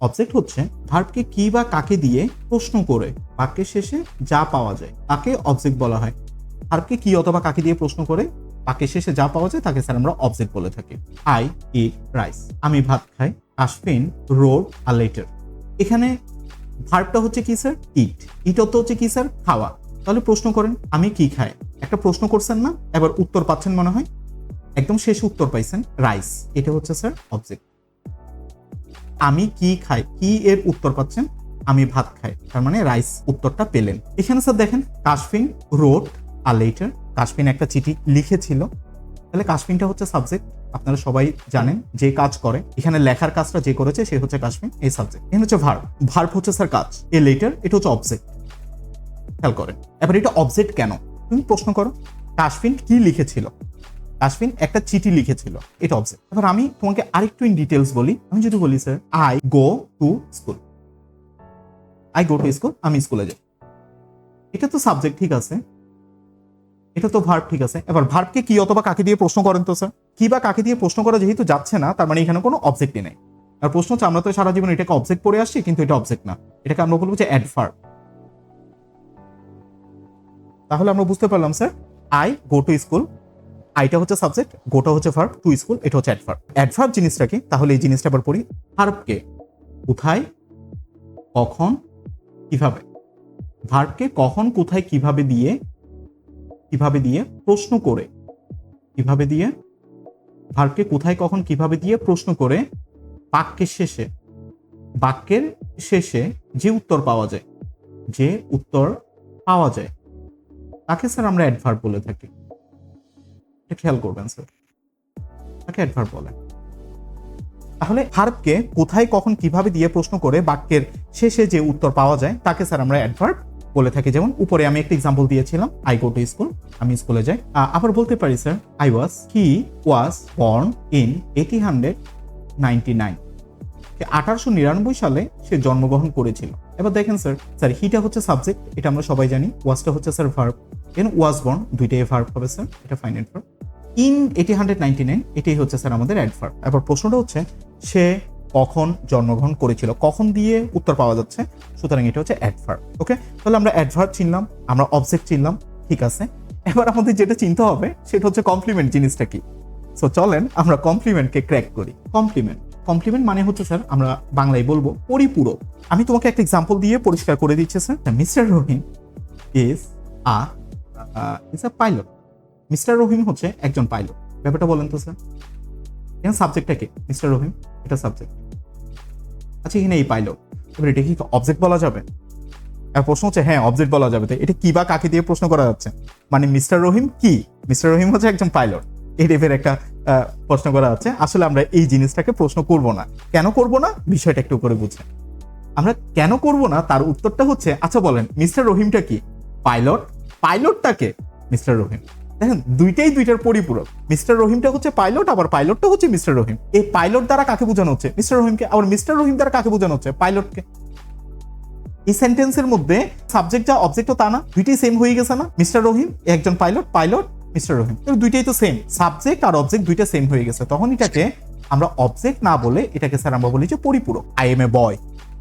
Object হচ্ছে ভার্বকে কি বা কাকে দিয়ে প্রশ্ন করে, বাক্যের শেষে যা পাওয়া যায়, তাকে অবজেক্ট বলা হয়। ভার্বকে কি অথবা কাকে দিয়ে প্রশ্ন করে, বাক্যের শেষে যা পাওয়া যায় তাকে স্যার আমরা অবজেক্ট বলে থাকি। আই ইট রাইস আমি ভাত খাই আশফিন রোড আর লেটার এখানে ভার্বটা হচ্ছে কি স্যার? ইট ইট অর্থ হচ্ছে কি স্যার? খাওয়া। তাহলে প্রশ্ন করেন, আমি কি খাই? একটা প্রশ্ন করছেন না, এবার উত্তর পাচ্ছেন মনে হয়? একদম শেষে উত্তর পাইছেন রাইস এটা হচ্ছে স্যার অবজেক্ট আমি কি খাই? কি এর উত্তর পাচ্ছেন? আমি ভাত খাই। তার মানে রাইস উত্তরটা পেলেন। এখানে স্যার দেখেন, কাশফিন রোড আর লেটার কাশফিন একটা চিঠি লিখেছিল। তাহলে কাশফিনটা হচ্ছে সাবজেক্ট আপনারা সবাই জানেন যে কাজ করে। এখানে লেখার কাজটা যে করেছে, সে হচ্ছে কাশফিন, এই সাবজেক্ট এখানে হচ্ছে ভার্ব ভার্ব হচ্ছে স্যার কাজ। এ লেটার এটা হচ্ছে অবজেক্ট খেয়াল করেন। এবার এটা অবজেক্ট কেন? তুমি প্রশ্ন করো, কাশফিন কি লিখেছিল? কাশফিন একটা চিঠি লিখেছিল, এটা অবজেক্ট এবার আমি তোমাকে আরেকটু ইন ডিটেলস বলি। আমি যদি বলি sir I go to school I go to school আমি স্কুলে যাই। এটা তো সাবজেক্ট ঠিক আছে। এটা তো ভার্ব ঠিক আছে। এবার ভার্বকে কি অথবা কাকে দিয়ে প্রশ্ন করেন তো স্যার কি বা কাকে দিয়ে প্রশ্ন করা যেহেতু যাচ্ছে না, তার মানে এখানে কোনো অবজেক্টই নেই। আর প্রশ্ন হচ্ছে, আমরা তো সারা জীবন এটাকে অবজেক্ট পড়ে আসছি, কিন্তু এটা অবজেক্ট না। এটাকে আমরা বলব যে অ্যাডভার্ব তাহলে আমরা বুঝতে পারলাম sir I go to school আইটা হচ্ছে সাবজেক্ট গোটা হচ্ছে ভার্ব টু স্কুল এটা হচ্ছে অ্যাডভার্ব অ্যাডভার্ব জিনিসটা কি? তাহলে এই জিনিসটা আবার পড়ি ভার্বকে কোথায়, কখন, কীভাবে? ভার্বকে কখন, কোথায়, কীভাবে দিয়ে কীভাবে দিয়ে, প্রশ্ন করে, কীভাবে দিয়ে? ভার্বকে কোথায়, কখন, কীভাবে দিয়ে, প্রশ্ন করে, বাক্যের শেষে বাক্যের শেষে যে উত্তর পাওয়া যায়, যে উত্তর পাওয়া যায়, তাকে স্যার আমরা অ্যাডভার্ব বলে থাকি। খেয়াল করবেন স্যার তাকে অ্যাডভার্ব বলে তাহলে ভার্বকে কোথায়, কখন, কীভাবে দিয়ে প্রশ্ন করে বাক্যের শেষে যে উত্তর পাওয়া যায়, তাকে স্যার আমরা অ্যাডভার্ব বলে থাকি। যেমন, উপরে আমি একটা এক্সাম্পল দিয়েছিলাম আই গো টু স্কুল আমি স্কুলে যাই। আবার বলতে পারি sir I was he was born in eighty hundred ninety nine আঠারোশো নিরানব্বই সালে সে জন্মগ্রহণ করেছিল। এবার দেখেন স্যার স্যার হিটা হচ্ছে সাবজেক্ট এটা আমরা সবাই জানি ওয়াজটা হচ্ছে sir verb and was born দুইটাই ভার্ব হবে স্যার এটা final verb in eighty hundred ninety nine এটাই হচ্ছে স্যার আমাদের অ্যাডভার্ব এবার প্রশ্নটা হচ্ছে, সে কখন জন্মগ্রহণ করেছিল? কখন দিয়ে উত্তর পাওয়া যাচ্ছে? সুতরাং এটা হচ্ছে অ্যাডভার্ব ওকে তাহলে আমরা অ্যাডভার্ব চিনলাম, আমরা অবজেক্ট চিনলাম, ঠিক আছে? এবার আমাদের যেটা চিনতে হবে, সেটা হচ্ছে কমপ্লিমেন্ট জিনিসটা কি? সো চলেন আমরা কমপ্লিমেন্টকে ক্র্যাক করি। কমপ্লিমেন্ট কমপ্লিমেন্ট মানে হচ্ছে স্যার আমরা বাংলায় বলব পরিপূরক। আমি তোমাকে একটা এক্সাম্পল দিয়ে পরিষ্কার করে দিচ্ছি sir mister Rahim is a is a pilot mister Rahim হচ্ছে একজন পাইলট ব্যাপারটা বলেন তো স্যার এখানে সাবজেক্টটা কি? মিস্টার রহিম এটা সাবজেক্ট আচ্ছা এখানে এই পাইলট এবার এটা কি অবজেক্ট বলা যাবে? আর প্রশ্ন হচ্ছে হ্যাঁ অবজেক্ট বলা যাবে। তো এটা কি বা কাকে দিয়ে প্রশ্ন করা যাচ্ছে? মানে মিস্টার রহিম কি? মিস্টার রহিম হচ্ছে একজন পাইলট এই টাইপের একটা প্রশ্ন করা হচ্ছে আসলে আমরা এই জিনিসটাকে প্রশ্ন করব না। কেন করব না? বিষয়টা একটু করে বুঝে। আমরা কেন করব না? তার উত্তরটা হচ্ছে আচ্ছা বলেন মিস্টার রহিমটা কি? পাইলট পাইলটটাকে, মিস্টার রহিম। দেখেন, দুইটাই দুইটার পরিপূরক। মিস্টার রহিমটা হচ্ছে পাইলট, আবার পাইলটটা হচ্ছে মিস্টার রহিম। এই পাইলট দ্বারা কাকে বোঝানো হচ্ছে? মিস্টার রহিমকে, আবার মিস্টার রহিম দ্বারা কাকে বোঝানো হচ্ছে? পাইলটকে। এই সেন্টেন্সের মধ্যে সাবজেক্ট যা, অবজেক্টও তা না, দুইটাই সেম হয়ে গেছে না? মিস্টার রহিম একজন পাইলট পাইলট, মিস্টার রহিম। দুইটাই তো সেম সাবজেক্ট আর অবজেক্ট দুইটা সেম হয়ে গেছে। তখন এটাকে আমরা অবজেক্ট না বলে এটাকে স্যার আমরা বলি যে পরিপূরক। আই এম এ বয়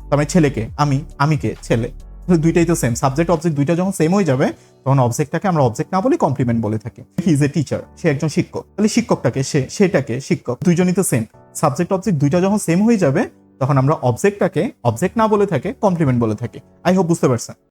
তার মানে ছেলেকে, আমি আমি কে? ছেলে। দুইটাই তো সেম সাবজেক্ট অবজেক্ট দুইটা যখন সেম হয়ে যাবে, তখন অবজেক্টটাকে আমরা অবজেক্ট না বলে কমপ্লিমেন্ট বলে থাকি। হি ইজ এ টিচার সে একজন শিক্ষক। তাহলে শিক্ষকটাকে, সে, সেটাকে শিক্ষক, দুইজনই তো সেম সাবজেক্ট অবজেক্ট দুইটা যখন সেম হয়ে যাবে, তখন আমরা অবজেক্টটাকে অবজেক্ট না বলে থাকে কমপ্লিমেন্ট বলে থাকি। আই হোপ বুঝতে পারছেন।